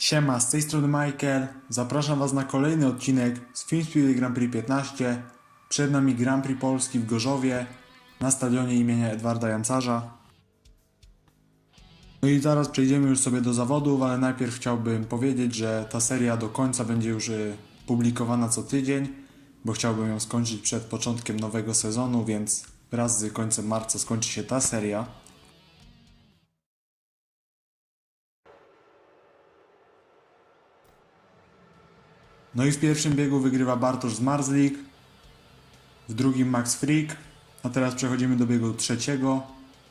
Siema, z tej strony Michael. Zapraszam Was na kolejny odcinek z Film Speedway Grand Prix 15. Przed nami Grand Prix Polski w Gorzowie na stadionie imienia Edwarda Jancarza. No i zaraz przejdziemy już sobie do zawodów, ale najpierw chciałbym powiedzieć, że ta seria do końca będzie już y, publikowana co tydzień, bo chciałbym ją skończyć przed początkiem nowego sezonu, więc wraz z końcem marca skończy się ta seria. No i w pierwszym biegu wygrywa Bartosz Zmarzlik, w drugim Max Frick, a teraz przechodzimy do biegu trzeciego.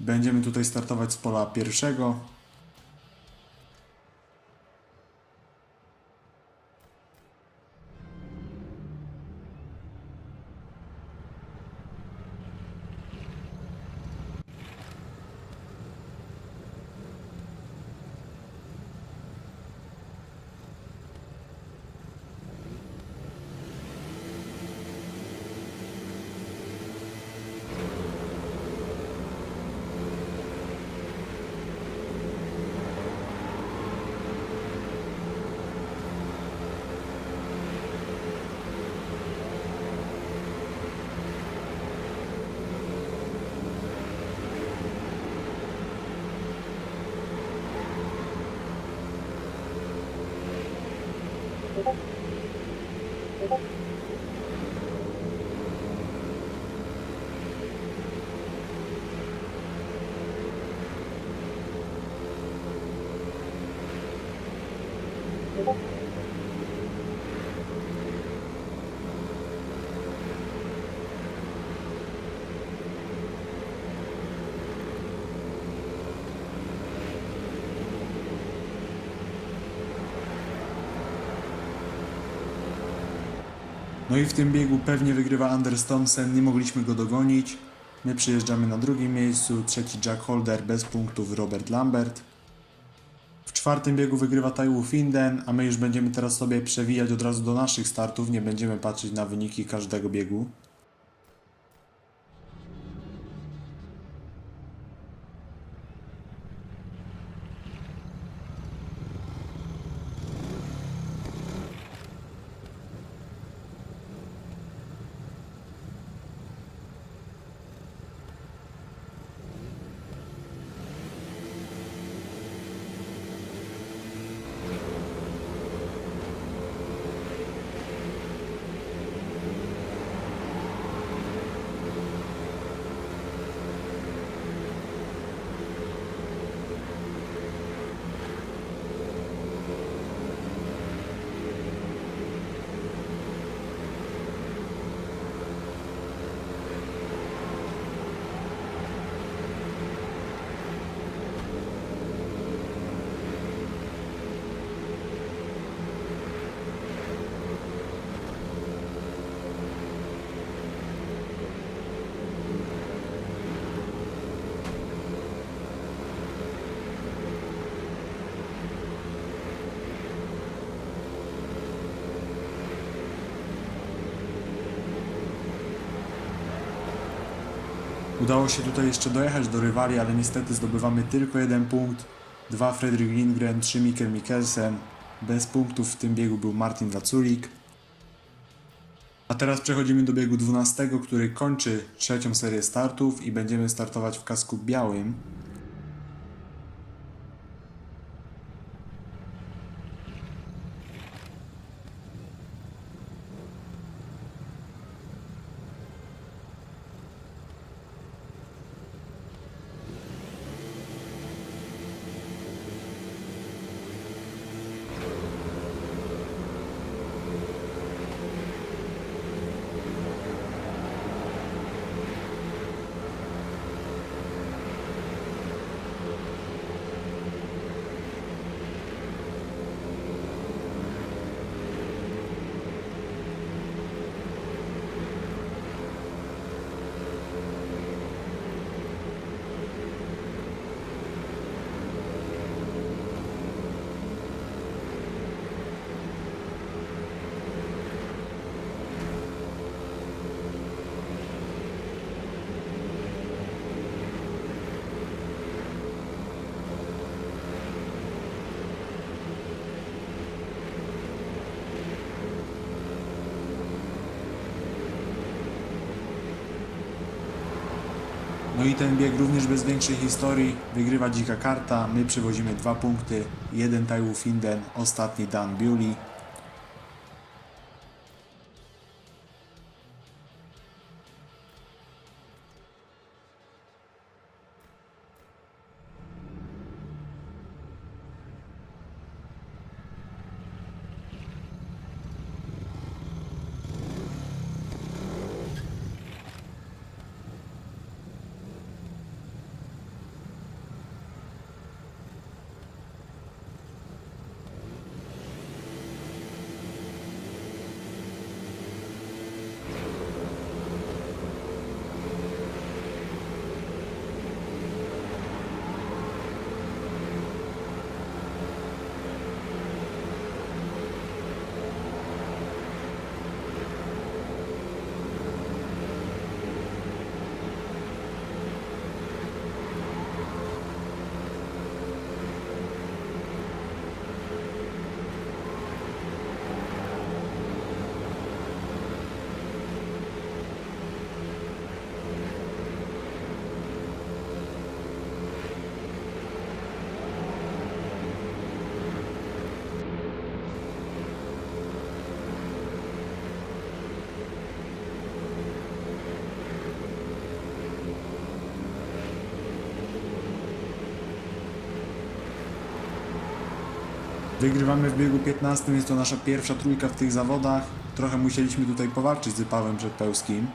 Będziemy tutaj startować z pola pierwszego. Merci. No i w tym biegu pewnie wygrywa Anders Thompson, nie mogliśmy go dogonić. My przyjeżdżamy na drugim miejscu, trzeci Jack Holder bez punktów Robert Lambert. W czwartym biegu wygrywa Taiwu Finden, a my już będziemy teraz sobie przewijać od razu do naszych startów, nie będziemy patrzeć na wyniki każdego biegu. Udało się tutaj jeszcze dojechać do rywali, ale niestety zdobywamy tylko jeden punkt. Dwa Fredrik Lindgren, trzy Mikkel Mikkelsen. Bez punktów w tym biegu był Martin Waculik. A teraz przechodzimy do biegu 12, który kończy trzecią serię startów i będziemy startować w kasku białym. No i ten bieg również bez większej historii. Wygrywa dzika karta, my przywozimy dwa punkty. Jeden Taiwu Finden, ostatni Dan Bewley. Wygrywamy w biegu 15, jest to nasza pierwsza trójka w tych zawodach. Trochę musieliśmy tutaj powalczyć z Pawłem Przedpełskim.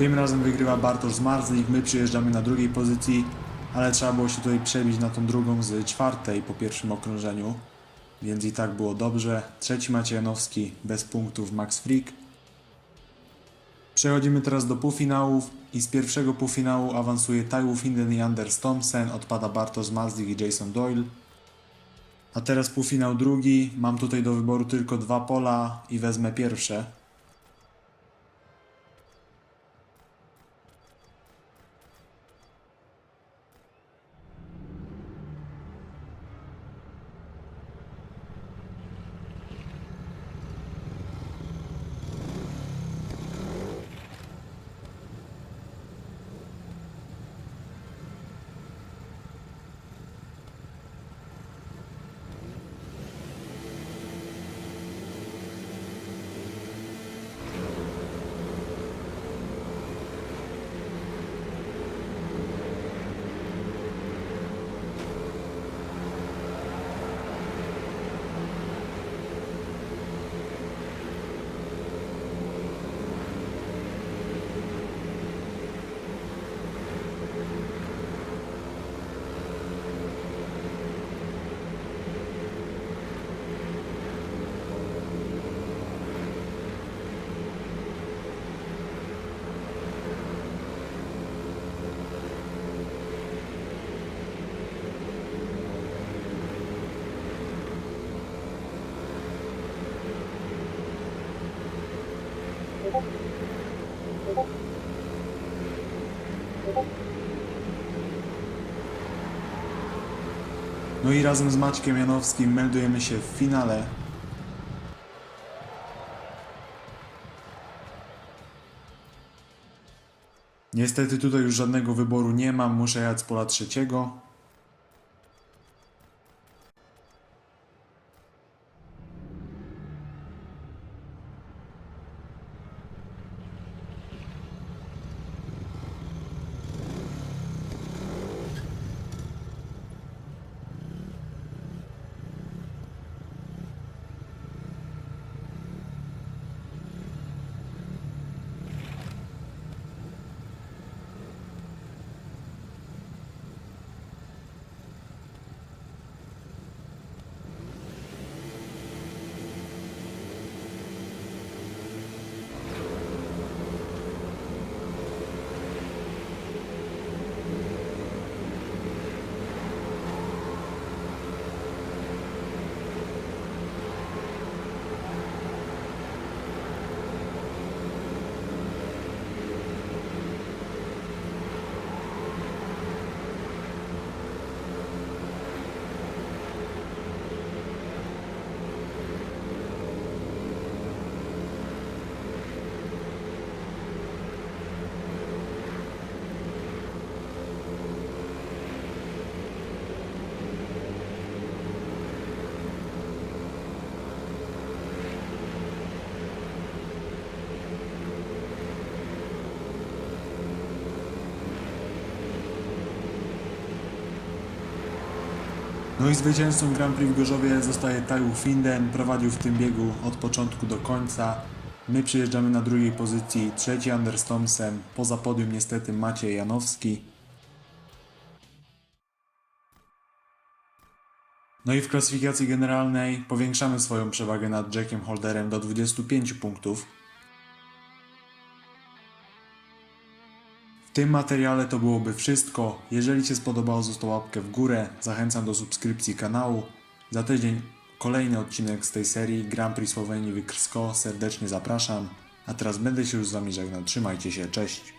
Tym razem wygrywa Bartosz Zmarzlik, my przyjeżdżamy na drugiej pozycji, ale trzeba było się tutaj przebić na tą drugą z czwartej po pierwszym okrążeniu, więc i tak było dobrze. Trzeci Maciej Janowski, bez punktów Max Frick. Przechodzimy teraz do półfinałów i z pierwszego półfinału awansuje Taiwu Finden i Anders Thompson, odpada Bartosz Zmarzlik i Jason Doyle. A teraz półfinał drugi, mam tutaj do wyboru tylko dwa pola i wezmę pierwsze. No i razem z Maćkiem Janowskim meldujemy się w finale. Niestety tutaj już żadnego wyboru nie mam, muszę jechać z pola trzeciego. No i zwycięzcą Grand Prix w Gorzowie zostaje Taju Finden, prowadził w tym biegu od początku do końca. My przyjeżdżamy na drugiej pozycji, trzeci Anders Thompson, poza podium niestety Maciej Janowski. No i w klasyfikacji generalnej powiększamy swoją przewagę nad Jackiem Holderem do 25 punktów. W tym materiale to byłoby wszystko. Jeżeli Ci się spodobało, zostaw łapkę w górę. Zachęcam do subskrypcji kanału. Za tydzień kolejny odcinek z tej serii Grand Prix Słowenii Wykrsko. Serdecznie zapraszam. A teraz będę się już z Wami żegnał. Trzymajcie się, cześć.